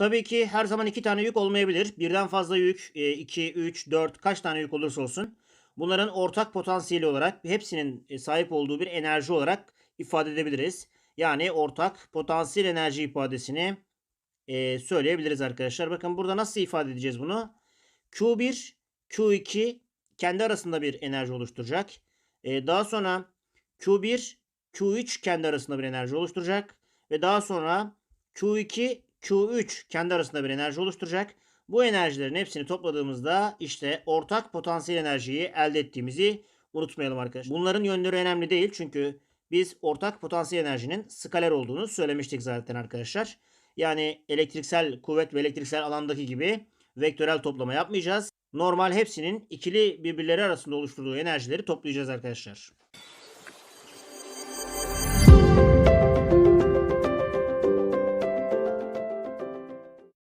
Tabii ki her zaman iki tane yük olmayabilir. Birden fazla yük, 2, 3, 4 kaç tane yük olursa olsun. Bunların ortak potansiyeli olarak hepsinin e, sahip olduğu bir enerji olarak ifade edebiliriz. Yani ortak potansiyel enerji ifadesini e, söyleyebiliriz arkadaşlar. Bakın burada nasıl ifade edeceğiz bunu? Q1, Q2 kendi arasında bir enerji oluşturacak. E, daha sonra Q1, Q3 kendi arasında bir enerji oluşturacak. Ve daha sonra Q2, Q3 kendi arasında bir enerji oluşturacak. Bu enerjilerin hepsini topladığımızda işte ortak potansiyel enerjiyi elde ettiğimizi unutmayalım arkadaşlar. Bunların yönleri önemli değil çünkü biz ortak potansiyel enerjinin skaler olduğunu söylemiştik zaten arkadaşlar. Yani elektriksel kuvvet ve elektriksel alandaki gibi vektörel toplama yapmayacağız. Normal hepsinin ikili birbirleri arasında oluşturduğu enerjileri toplayacağız arkadaşlar.